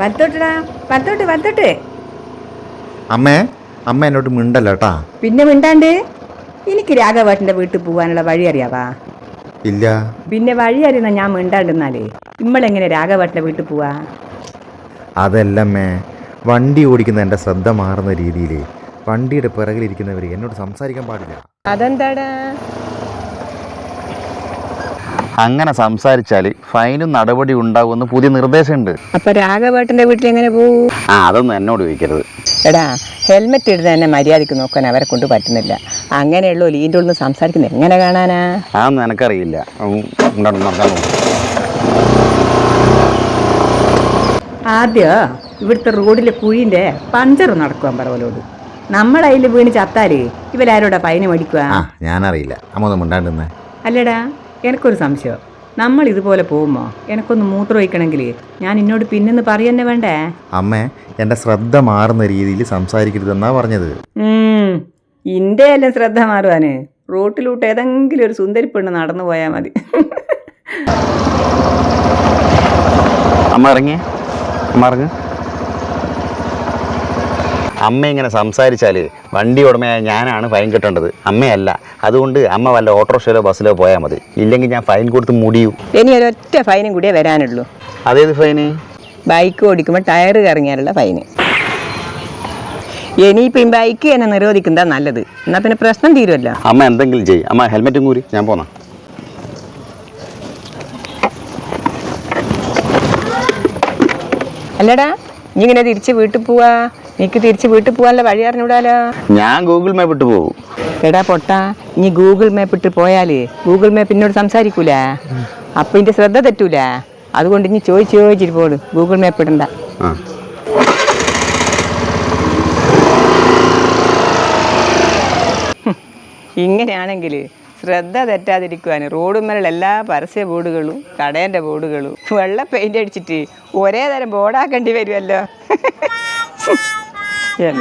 വലത്തോട്ടടാ വലത്തോട്ട് വലത്തോട്ട് അമ്മേ അമ്മ എന്നോട് മിണ്ടല്ലോ കേട്ടാ. പിന്നെ മിണ്ടാണ്ട്? എനിക്ക് രാഘവേട്ടന്റെ വീട്ടിൽ പോകാനുള്ള വഴി അറിയാവാ? ഇല്ല. പിന്നെ വഴി അറിയുന്ന ഞാൻ മിണ്ടാണ്ടെന്നാലേ ഇമ്മളെങ്ങനെ രാഘവേട്ടന്റെ വീട്ടിൽ പോവാ? അതല്ലമ്മേ വണ്ടി ഓടിക്കുന്ന എന്റെ ശ്രദ്ധ മാറുന്ന രീതിയിൽ വണ്ടിയുടെ പിറകിലിരിക്കുന്നവർ എന്നോട് സംസാരിക്കാൻ പാടില്ല. അതെന്താടാ? അങ്ങനെ സംസാരിച്ചാൽ ഫൈനും നടപടി ഉണ്ടാവുമെന്ന് പുതിയ നിർദ്ദേശമുണ്ട്. അപ്പൊ രാഘവേട്ടന്റെ വീട്ടിൽ എങ്ങനെ പോകൂ ആ അതൊന്നും എന്നോട് ചോദിക്കരുത്. എടാ ഹെൽമെറ്റ് ഇടുന്ന തന്നെ മര്യാദയ്ക്ക് നോക്കാൻ അവരെ കൊണ്ട് പറ്റുന്നില്ല. അങ്ങനെയുള്ള ലീന്റെ ഉള്ളിൽ സംസാരിക്കുന്നത് എങ്ങനെ കാണാനാ? അതൊന്നും എനക്കറിയില്ല ഉം. ആദ്യം ഇവിടുത്തെ റോഡിലെ കുഴിന്റെ പഞ്ചർ നടക്കുവാൻ പറവലോട് നമ്മളതിൽ വീണ് ചത്താൽ ഇവരാരോടാ പൈന മേടിക്കുക ആ ഞാനറിയില്ല. അമ്മ ഒന്നും മിണ്ടാണ്ടിരുന്നേ അല്ലടാ എനിക്കൊരു സംശയം. നമ്മൾ ഇതുപോലെ പോകുമോ എനിക്കൊന്ന് മൂത്രമൊഴിക്കണമെങ്കിൽ ഞാൻ എന്നോട് പിന്നെന്ന് പറയന്നെ വേണ്ടേ? അമ്മേ എന്റെ ശ്രദ്ധ മാറുന്ന രീതിയിൽ സംസാരിക്കരുതെന്നാ പറഞ്ഞത്. ഇന്റെ ഇന്റെ എല്ലാം ശ്രദ്ധ മാറുവാന്. റോട്ടിലൂട്ട് ഏതെങ്കിലും ഒരു സുന്ദരി പെണ്ണ് നടന്നു പോയാൽ മതി. അമ്മ ഇറങ്ങി അമ്മ ഇറങ്ങ്. അമ്മ ഇങ്ങനെ സംസാരിച്ചാൽ വണ്ടി ഉടമയായ ഞാനാണ് ഫൈൻ കിട്ടേണ്ടത്. അമ്മയല്ല. അതുകൊണ്ട് അമ്മ വല്ല ഓട്ടോറിക്ഷയിലോ ബസ്സിലോ പോയാൽ മതി. ഇല്ലെങ്കിൽ ഞാൻ ഫൈൻ കൊടുത്ത് മുടിയൂ. ഇനി ഒരൊറ്റ ഫൈനും കൂടിയേ വരാനുള്ളൂ. അതേത് ഫൈന്? ബൈക്ക് ഓടിക്കുമ്പോൾ ടയർ കറങ്ങിയാലുള്ള ഫൈന്. ഇനിയിപ്പം ബൈക്ക് എന്നെ നിരോധിക്കുന്നതാ നല്ലത്. എന്നാൽ പിന്നെ പ്രശ്നം തീരുമല്ല അമ്മ എന്തെങ്കിലും ചെയ്യും. അമ്മ ഹെൽമെറ്റും കൂരി. ഞാൻ പോന്നാ. അല്ലടാ നീ ഇങ്ങനെ തിരിച്ച് വീട്ടിൽ പോവാ. നീക്ക് തിരിച്ച് വീട്ടിൽ പോകാനുള്ള വഴി അറിഞ്ഞൂടാലോ ഞാൻ ഗൂഗിൾ മാപ്പ് ഇട്ട് പോകും എടാ പൊട്ട ഇനി ഗൂഗിൾ മാപ്പ് ഇട്ട് പോയാൽ ഗൂഗിൾ മാപ്പ് എന്നോട് സംസാരിക്കൂല? അപ്പൊ ഇതിന്റെ ശ്രദ്ധ തെറ്റൂല? അതുകൊണ്ട് ഇനി ചോദിച്ചു ചോദിച്ചിട്ട് പോടും. ഗൂഗിൾ മാപ്പ് ഇടണ്ട. ഇങ്ങനെയാണെങ്കിൽ ശ്രദ്ധ തെറ്റാതിരിക്കുവാൻ റോഡുമ്മലുള്ള എല്ലാ പരസ്യ ബോർഡുകളും കടേന്റെ ബോർഡുകളും വെള്ള പെയിന്റ് അടിച്ചിട്ട് ഒരേ തരം ബോർഡാക്കേണ്ടി വരുമല്ലോ Bien.